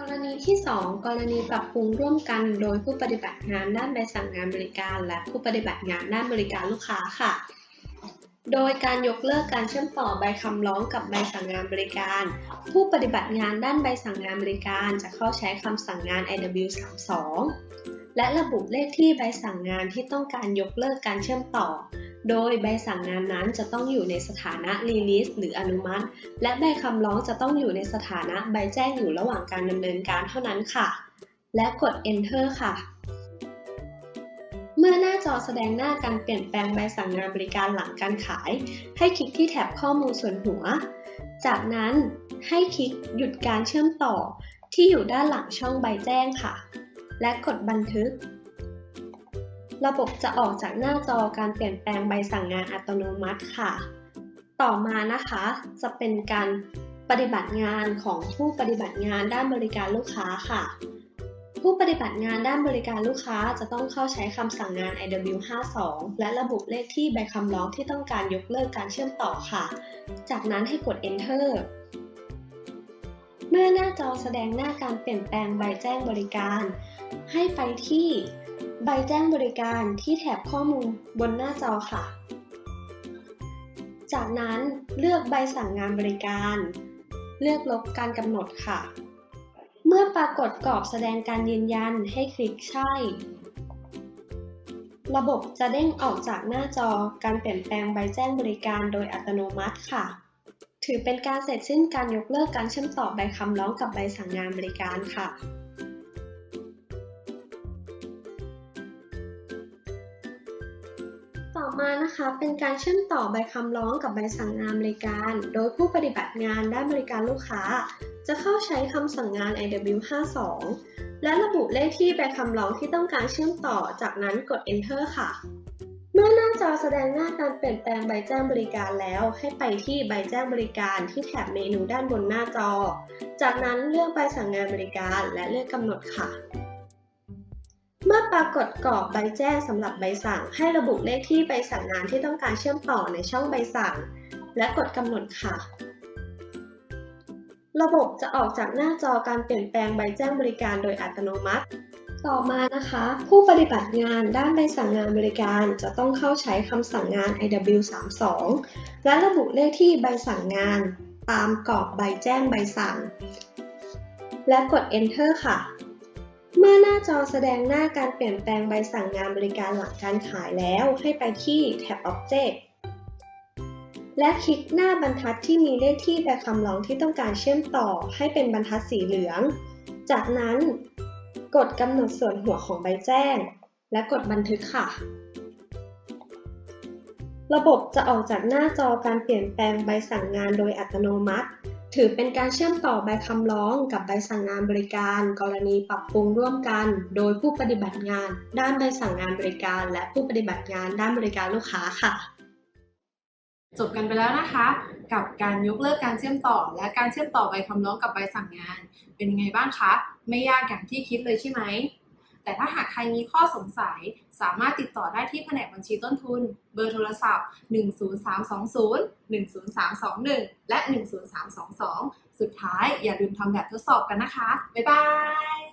กรณีที่ 2 กรณีปรับปรุงร่วมกันโดยผู้ปฏิบัติงานด้านใบสั่งงานบริการ และผู้ปฏิบัติงานด้านบริการลูกค้าค่ะ โดยการยกเลิกการเชื่อมต่อใบคำร้องกับใบสั่งงานบริการ ผู้ปฏิบัติงานด้านใบสั่งงานบริการจะเข้าใช้คำสั่งงาน IW32 และระบุเลขที่ใบสั่งงานที่ต้องการยกเลิกการเชื่อมต่อ โดยใบสั่งงานนั้นจะต้องอยู่ในสถานะ release หรืออนุมัติ และใบคำร้องจะต้องอยู่ในสถานะใบแจ้งอยู่ระหว่างการดำเนินการเท่านั้นค่ะ และกด enter ค่ะ เมื่อหน้าจอแสดงหน้าการเปลี่ยนแปลงใบสั่งงานบริการหลังการขาย ให้คลิกที่แถบข้อมูลส่วนหัว จากนั้นให้คลิกหยุดการเชื่อมต่อที่อยู่ด้านหลังช่องใบแจ้งค่ะ และกดบันทึก ระบบจะออกจากหน้าจอการเปลี่ยนแปลงใบสั่งงานอัตโนมัติค่ะ ต่อมานะคะ จะเป็นการปฏิบัติงานของผู้ปฏิบัติงานด้านบริการลูกค้าค่ะ ผู้ปฏิบัติงานด้านบริการลูกค้าจะต้องเข้าใช้คำสั่งงาน IW52 และระบุเลขที่ใบคำร้องที่ต้องการยกเลิกการเชื่อมต่อค่ะ จากนั้นให้กด Enter เมื่อหน้าจอแสดงหน้าการเปลี่ยนแปลงใบแจ้งบริการ ให้ไปที่ ใบแจ้งบริการที่แถบข้อมูลบนหน้าจอค่ะ จากนั้นเลือกใบสั่งงานบริการ เลือกลบการกำหนดค่ะ เมื่อปรากฏกรอบแสดงการยืนยันให้คลิกใช่ ระบบจะเด้งออกจากหน้าจอการเปลี่ยนแปลงใบแจ้งบริการโดยอัตโนมัติค่ะ ถือเป็นการเสร็จสิ้นการยกเลิกการเชื่อมต่อใบคำร้องกับใบสั่งงานบริการค่ะ ต่อมานะคะเป็นการเชื่อมต่อใบคำร้องกับใบสั่งงานบริการ โดยผู้ปฏิบัติงานด้านบริการลูกค้า จะเข้าใช้คำสั่งงาน IW52 และระบุเลขที่ใบคำร้องที่ต้องการเชื่อมต่อ จากนั้นกด Enter ค่ะ เมื่อหน้าจอแสดงหน้าการเปลี่ยนแปลงใบแจ้งบริการแล้ว ให้ไปที่ใบแจ้งบริการที่แถบเมนูด้านบนหน้าจอ จากนั้นเลือกใบสั่งงานบริการและเลือกกำหนดค่ะ มื่อปรากฏกรอบใบแจ้งสำหรับใบสั่ง ให้ระบุเลขที่ใบสั่งงานที่ต้องการเชื่อมต่อในช่องใบสั่ง และกดกำหนดค่ะ ระบบจะออกจากหน้าจอการเปลี่ยนแปลงใบแจ้งบริการโดยอัตโนมัติ ต่อมานะคะ ผู้ปฏิบัติงานด้านใบสั่งงานบริการจะต้องเข้าใช้คำสั่งงาน IW32 และระบุเลขที่ใบสั่งงาน ตามกรอบใบแจ้งใบสั่ง และกด Enter ค่ะ เมื่อหน้าจอแสดงหน้าการเปลี่ยนแปลงใบสั่งงานบริการหลังการขายแล้ว ให้ไปที่แท็บ Object และคลิกหน้าบรรทัดที่มีเลขที่ใบคำร้องที่ต้องการเชื่อมต่อให้เป็นบรรทัดสีเหลือง จากนั้น กดกำหนดส่วนหัวของใบแจ้ง และกดบันทึกค่ะ ระบบจะออกจากหน้าจอการเปลี่ยนแปลงใบสั่งงานโดยอัตโนมัติ ถือเป็นการเชื่อมต่อใบคำร้องกับใบสั่งงานบริการ กรณีปรับปรุงร่วมกัน โดยผู้ปฏิบัติงาน ด้านใบสั่งงานบริการ และผู้ปฏิบัติงานด้านบริการลูกค้าค่ะ จบกันไปแล้วนะคะ กับการยกเลิกการเชื่อมต่อ และการเชื่อมต่อใบคำร้องกับใบสั่งงาน เป็นยังไงบ้างคะ ไม่ยากอย่างที่คิดเลยใช่ไหม แต่ถ้าหากใครมีข้อสงสัย สามารถติดต่อได้ที่แผนกบัญชีต้นทุน เบอร์โทรศัพท์ 10320 10321 และ 10322 สุดท้ายอย่าลืมทำแบบทดสอบกันนะคะ บ๊ายบาย